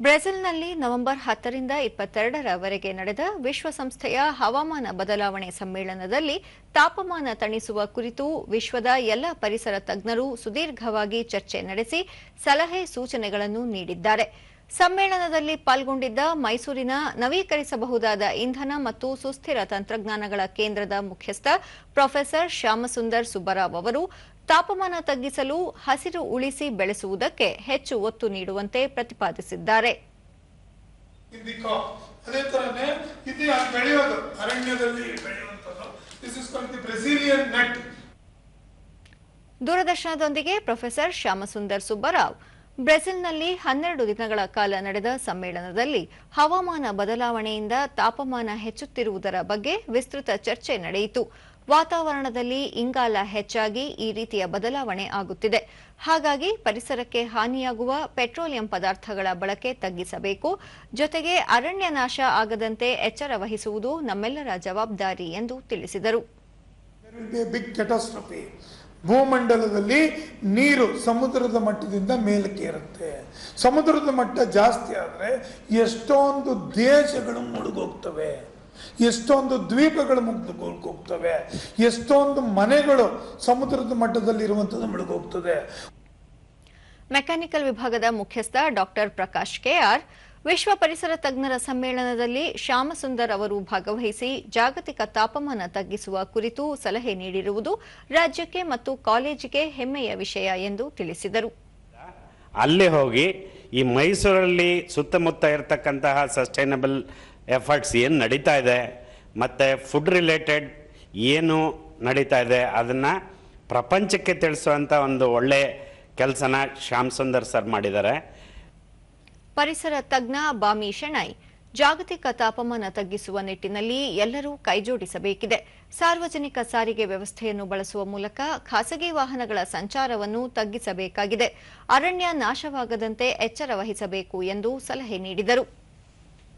ಬ್ರೆಜಿಲ್ನಲ್ಲಿ ನವೆಂಬರ್ ಹತ್ತರಿಂದ ಇಪ್ಪತ್ತೆರಡರವರೆಗೆ ನಡೆದ ವಿಶ್ವಸಂಸ್ಥೆಯ ಹವಾಮಾನ ಬದಲಾವಣೆ ಸಮ್ಮೇಳನದಲ್ಲಿ ತಾಪಮಾನ ತಣಿಸುವ ಕುರಿತು ವಿಶ್ವದ ಎಲ್ಲ ಪರಿಸರ ತಜ್ಞರು ಸುದೀರ್ಘವಾಗಿ ಚರ್ಚೆ ನಡೆಸಿ ಸಲಹೆ ಸೂಚನೆಗಳನ್ನು ನೀಡಿದ್ದಾರೆ. ಸಮ್ಮೇಳನದಲ್ಲಿ ಪಾಲ್ಗೊಂಡಿದ್ದ ಮೈಸೂರಿನ ನವೀಕರಿಸಬಹುದಾದ ಇಂಧನ ಮತ್ತು ಸುಸ್ಥಿರ ತಂತ್ರಜ್ಞಾನಗಳ ಕೇಂದ್ರದ ಮುಖ್ಯಸ್ಥ ಪ್ರೊಫೆಸರ್ ಶ್ಯಾಮಸುಂದರ್ ಸುಬ್ಬರಾವ್ ಅವರು ತಾಪಮಾನ ತಗ್ಗಿಸಲು ಹಸಿರು ಉಳಿಸಿ ಬೆಳೆಸುವುದಕ್ಕೆ ಹೆಚ್ಚು ಒತ್ತು ನೀಡುವಂತೆ ಪ್ರತಿಪಾದಿಸಿದ್ದಾರೆ. ದೂರದರ್ಶನದೊಂದಿಗೆ ಪ್ರೊಫೆಸರ್ ಶ್ಯಾಮಸುಂದರ್ ಸುಬ್ಬರಾವ್. ಬ್ರೆಜಿಲ್ನಲ್ಲಿ ಹನ್ನೆರಡು ದಿನಗಳ ಕಾಲ ನಡೆದ ಸಮ್ಮೇಳನದಲ್ಲಿ ಹವಾಮಾನ ಬದಲಾವಣೆಯಿಂದ ತಾಪಮಾನ ಹೆಚ್ಚುತ್ತಿರುವುದರ ಬಗ್ಗೆ ವಿಸ್ತೃತ ಚರ್ಚೆ ನಡೆಯಿತು. ವಾತಾವರಣದಲ್ಲಿ ಇಂಗಾಲ ಹೆಚ್ಚಾಗಿ ಈ ರೀತಿಯ ಬದಲಾವಣೆ ಆಗುತ್ತಿದೆ. ಹಾಗಾಗಿ ಪರಿಸರಕ್ಕೆ ಹಾನಿಯಾಗುವ ಪೆಟ್ರೋಲಿಯಂ ಪದಾರ್ಥಗಳ ಬಳಕೆ ತಗ್ಗಿಸಬೇಕು. ಜೊತೆಗೆ ಅರಣ್ಯ ನಾಶ ಆಗದಂತೆ ಎಚ್ಚರ ವಹಿಸುವುದು ನಮ್ಮೆಲ್ಲರ ಜವಾಬ್ದಾರಿ ಎಂದು ತಿಳಿಸಿದರು. ಭೂಮಂಡಲದಲ್ಲಿ ನೀರು ಸಮುದ್ರದ ಮಟ್ಟದಿಂದ ಮೇಲಕ್ಕೆ ಇರುತ್ತೆ ಸಮುದ್ರದ ಮಟ್ಟ ಜಾಸ್ತಿ ಆದರೆ ಎಷ್ಟೊಂದು ದೇಶಗಳು ಮುಳುಗೋಗ್ತವೆ. ಎಷ್ಟೊಂದು ದ್ವೀಪಗಳು ಮುಗ್ದುಗೋಗ್ತವೆ ಎಷ್ಟೊಂದು ಮನೆಗಳು ಸಮುದ್ರದ ಮಟ್ಟದಲ್ಲಿ ಇರುವಂಥದ್ದು ಮುಳುಗೋಗ್ತದೆ. ಮೆಕ್ಯಾನಿಕಲ್ ವಿಭಾಗದ ಮುಖ್ಯಸ್ಥ ಡಾಕ್ಟರ್ ಪ್ರಕಾಶ್ ಕೆಆರ್ ವಿಶ್ವ ಪರಿಸರ ತಜ್ಞರ ಸಮ್ಮೇಳನದಲ್ಲಿ ಶ್ಯಾಮಸುಂದರ್ ಅವರು ಭಾಗವಹಿಸಿ ಜಾಗತಿಕ ತಾಪಮಾನ ತಗ್ಗಿಸುವ ಕುರಿತು ಸಲಹೆ ನೀಡಿರುವುದು ರಾಜ್ಯಕ್ಕೆ ಮತ್ತು ಕಾಲೇಜಿಗೆ ಹೆಮ್ಮೆಯ ವಿಷಯ ಎಂದು ತಿಳಿಸಿದರು. ಅಲ್ಲಿ ಹೋಗಿ ಈ ಮೈಸೂರಲ್ಲಿ ಸುತ್ತಮುತ್ತ ಇರತಕ್ಕಂತಹ ಸಸ್ಟೈನಬಲ್ ಎಫರ್ಟ್ಸ್ ಏನು ನಡೀತಾ ಇದೆ, ಮತ್ತು ಫುಡ್ ರಿಲೇಟೆಡ್ ಏನು ನಡೀತಾ ಇದೆ ಅದನ್ನು ಪ್ರಪಂಚಕ್ಕೆ ತಿಳಿಸುವಂಥ ಒಂದು ಒಳ್ಳೆ ಕೆಲಸನ ಶ್ಯಾಮ್ ಸುಂದರ್ ಸರ್ ಮಾಡಿದ್ದಾರೆ. ಪರಿಸರ ತಜ್ಞ ಬಾಮಿ ಶೆಣೈ, ಜಾಗತಿಕ ತಾಪಮಾನ ತಗ್ಗಿಸುವ ನಿಟ್ಟಿನಲ್ಲಿ ಎಲ್ಲರೂ ಕೈಜೋಡಿಸಬೇಕಿದೆ. ಸಾರ್ವಜನಿಕ ಸಾರಿಗೆ ವ್ಯವಸ್ಥೆಯನ್ನು ಬಳಸುವ ಮೂಲಕ ಖಾಸಗಿ ವಾಹನಗಳ ಸಂಚಾರವನ್ನು ತಗ್ಗಿಸಬೇಕಾಗಿದೆ. ಅರಣ್ಯ ನಾಶವಾಗದಂತೆ ಎಚ್ಚರ ವಹಿಸಬೇಕು ಎಂದು ಸಲಹೆ ನೀಡಿದರು.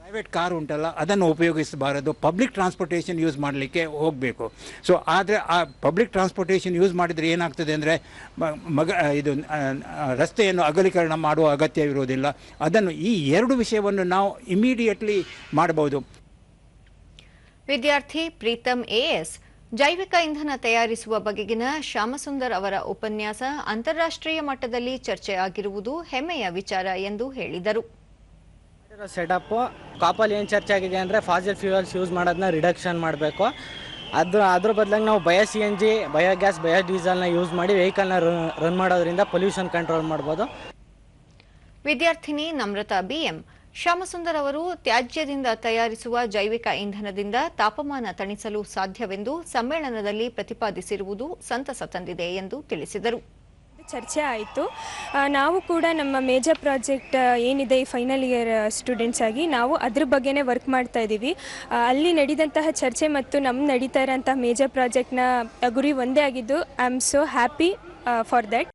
ಪ್ರೈವೇಟ್ ಕಾರ್ ಉಂಟಲ್ಲ, ಅದನ್ನು ಉಪಯೋಗಿಸಬಾರದು. ಪಬ್ಲಿಕ್ ಟ್ರಾನ್ಸ್ಪೋರ್ಟೇಷನ್ ಯೂಸ್ ಮಾಡಲಿಕ್ಕೆ ಹೋಗಬೇಕು. ಸೊ ಆದರೆ ಆ ಪಬ್ಲಿಕ್ ಟ್ರಾನ್ಸ್ಪೋರ್ಟೇಷನ್ ಯೂಸ್ ಮಾಡಿದರೆ ಏನಾಗ್ತದೆ ಅಂದರೆ ಮಗ ಇದು ರಸ್ತೆಯನ್ನು ಅಗಲೀಕರಣ ಮಾಡುವ ಅಗತ್ಯವಿರುವುದಿಲ್ಲ. ಅದನ್ನು ಈ ಎರಡು ವಿಷಯವನ್ನು ನಾವು ಇಮಿಡಿಯೇಟ್ಲಿ ಮಾಡಬಹುದು. ವಿದ್ಯಾರ್ಥಿ ಪ್ರೀತಮ್ ಎಎಸ್ ಜೈವಿಕ ಇಂಧನ ತಯಾರಿಸುವ ಬಗೆಗಿನ ಶ್ಯಾಮಸುಂದರ್ ಅವರ ಉಪನ್ಯಾಸ ಅಂತಾರಾಷ್ಟ್ರೀಯ ಮಟ್ಟದಲ್ಲಿ ಚರ್ಚೆ ಆಗಿರುವುದು ಹೆಮ್ಮೆಯ ವಿಚಾರ ಎಂದು ಹೇಳಿದರು. ಸೆಟಪ್ ಕಾಪಲ್ಲಿ ಏನು ಚರ್ಚೆ ಆಗಿದೆ ಅಂದರೆ ಫಾಸಿಲ್ ಫ್ಯೂಯಲ್ಸ್ ಯೂಸ್ ಮಾಡೋದನ್ನ ರಿಡಕ್ಷನ್ ಮಾಡಬೇಕು. ಅದು ಅದ್ರ ಬದಲಾಗಿ ನಾವು bio C N G, bio gas, bio ಡೀಸೆಲ್ನ use ಮಾಡಿ ವೆಹಿಕಲ್ನ ರನ್ ಮಾಡೋದ್ರಿಂದ ಪೊಲ್ಯೂಷನ್ ಕಂಟ್ರೋಲ್ ಮಾಡ್ಬೋದು. ವಿದ್ಯಾರ್ಥಿನಿ ನಮ್ರತಾ ಬಿಎಂ. ಶ್ಯಾಮಸುಂದರ್ ಅವರು ತ್ಯಾಜ್ಯದಿಂದ ತಯಾರಿಸುವ ಜೈವಿಕ ಇಂಧನದಿಂದ ತಾಪಮಾನ ತಣಿಸಲು ಸಾಧ್ಯವೆಂದು ಸಮ್ಮೇಳನದಲ್ಲಿ ಪ್ರತಿಪಾದಿಸಿರುವುದು ಸಂತಸ ತಂದಿದೆ ಎಂದು ತಿಳಿಸಿದರು. ಚರ್ಚೆ ಆಯಿತು. ನಾವು ಕೂಡ ನಮ್ಮ ಮೇಜರ್ ಪ್ರಾಜೆಕ್ಟ್ ಏನಿದೆ ಈ ಫೈನಲ್ ಇಯರ್ ಸ್ಟೂಡೆಂಟ್ಸ್ ಆಗಿ ನಾವು ಅದ್ರ ಬಗ್ಗೆನೇ ವರ್ಕ್ ಮಾಡ್ತಾ ಇದ್ದೀವಿ. ಅಲ್ಲಿ ನಡೆದಂತಹ ಚರ್ಚೆ ಮತ್ತು ನಮ್ಮ ನಡೀತಾ ಇರೋಂತಹ ಮೇಜರ್ ಪ್ರಾಜೆಕ್ಟ್ನ ಗುರಿ ಒಂದೇ ಆಗಿದ್ದು I am so happy for that